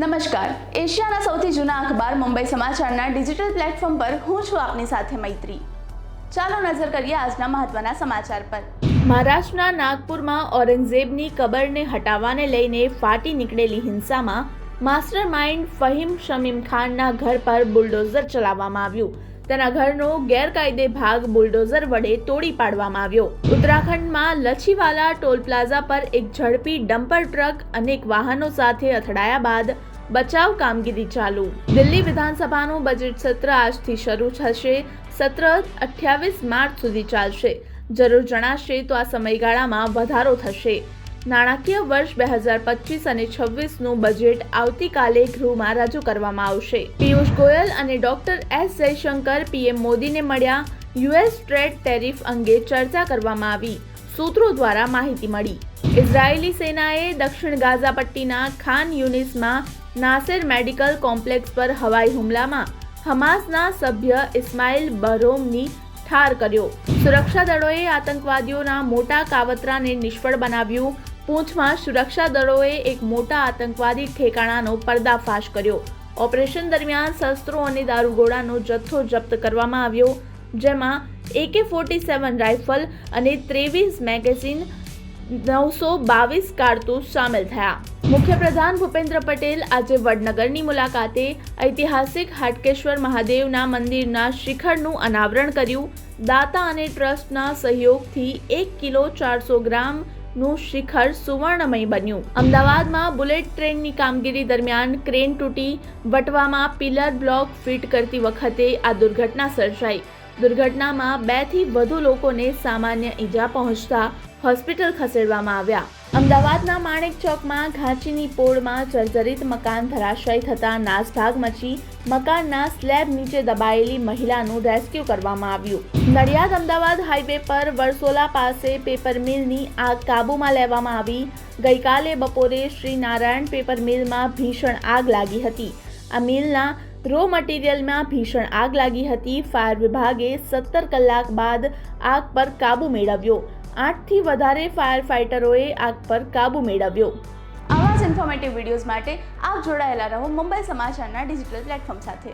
નમસ્કાર. એશિયાના સૌથી જૂના અખબાર મુંબઈ સમાચારના ડિજિટલ પ્લેટફોર્મ પર હું છું આપની સાથે મૈત્રી. ચાલો નજર કરીએ આજના મહત્વના સમાચાર પર. મહારાષ્ટ્રના નાગપુરમાં ઔરંગઝેબની કબરને હટાવવાને લઈને ફાટી નીકળેલી હિંસામાં માસ્ટર માઇન્ડ ફહીમ શમીમ ખાનના ઘર પર બુલડોઝર ચલાવવામાં આવ્યું. તેના ઘરનો ગેરકાયદે ભાગ બુલડોઝર વડે તોડી પાડવામાં આવ્યો. ઉત્તરાખંડમાં લછીવાલા ટોલ પ્લાઝા પર એક ઝડપી ડમ્પર ટ્રક અનેક વાહનો સાથે અથડાયા બાદ બચાવ કામગીરી ચાલુ. દિલ્હી વિધાનસભાનું બજેટ સત્ર આજથી શરૂ થશે. સત્ર અઠ્યાવીસ માર્ચ સુધી ચાલશે. જરૂર જણાશે તો આ સમયગાળામાં વધારો થશે. નાણાકીય વર્ષ બે હજાર પચીસ અને છવ્વીસનું બજેટ આવતીકાલે ગૃહમાં રજૂ કરવામાં આવશે. પિયુષ ગોયલ અને ડોક્ટર એસ જયશંકર પીએમ મોદીને મળ્યા. યુએસ ટ્રેડ ટેરિફ અંગે ચર્ચા કરવામાં આવી. સૂત્રો દ્વારા માહિતી મળી. ઇઝરાયેલી સેનાએ દક્ષિણ ગાઝા પટ્ટીના ખાન યુનિસમાં નાસેર મેડિકલ કોમ્પ્લેક્સ પર હવાઈ હુમલામાં હમાસના સભ્ય ઇસ્માઇલ બરોમની ઠાર કર્યો. સુરક્ષા દળોએ આતંકવાદીઓના મોટા કાવતરાને નિષ્ફળ બનાવ્યું. પૂંછમાં સુરક્ષા દળોએ એક મોટા આતંકવાદી ઠેકાણાનો પર્દાફાશ કર્યો. ઓપરેશન દરમિયાન શસ્ત્રો અને દારૂગોળાનો જથ્થો જપ્ત કરવામાં આવ્યો, જેમાં એકે ફોર્ટી સેવન રાઇફલ અને ત્રેવીસ મેગેઝીન નવસો બાવીસ કારતૂસ સામેલ થયા. મુખ્યપ્રધાન ભૂપેન્દ્ર પટેલ આજે વડનગરની મુલાકાતે ઐતિહાસિક હાટકેશ્વર મહાદેવના મંદિરના શિખરનું અનાવરણ કર્યું. દાતા અને ટ્રસ્ટના સહયોગથી એક કિલો ચારસો ગ્રામનું શિખર સુવર્ણમય બન્યું. અમદાવાદમાં બુલેટ ટ્રેનની કામગીરી દરમિયાન ક્રેન તૂટી, વટવામાં પિલર બ્લોક ફિટ કરતી વખતે આ દુર્ઘટના સર્જાઈ. દુર્ઘટનામાં બેથી વધુ લોકોને સામાન્ય ઈજા પહોંચતા હોસ્પિટલ ખસેડવામાં આવ્યા. અમદાવાદના માણેક ચોકમાં ઘાંચીની પોળમાં જર્જરિત મકાન ધરાશય થતા નાસભાગ મચી મકાનના સ્લેબ નીચે દબાયેલી મહિલાનું રેસ્ક્યુ કરવામાં આવ્યું. નડિયાદ અમદાવાદ હાઈવે પર વરસોલા પાસે પેપર મિલની આગ કાબૂમાં લેવામાં આવી. ગઈકાલે બપોરે શ્રી નારાયણ પેપર મિલમાં ભીષણ આગ લાગી હતી. આ મિલના રો મટીરિયલમાં ભીષણ આગ લાગી હતી. ફાયર વિભાગે સત્તર કલાક બાદ આગ પર કાબૂ મેળવ્યો. આઠથી વધારે ફાયર ફાઇટરોએ આગ પર કાબૂ મેળવ્યો. આવા જ ઇન્ફોર્મેટિવ વિડીયોઝ માટે આપ જોડાયેલા રહો મુંબઈ સમાચારના ડિજિટલ પ્લેટફોર્મ સાથે.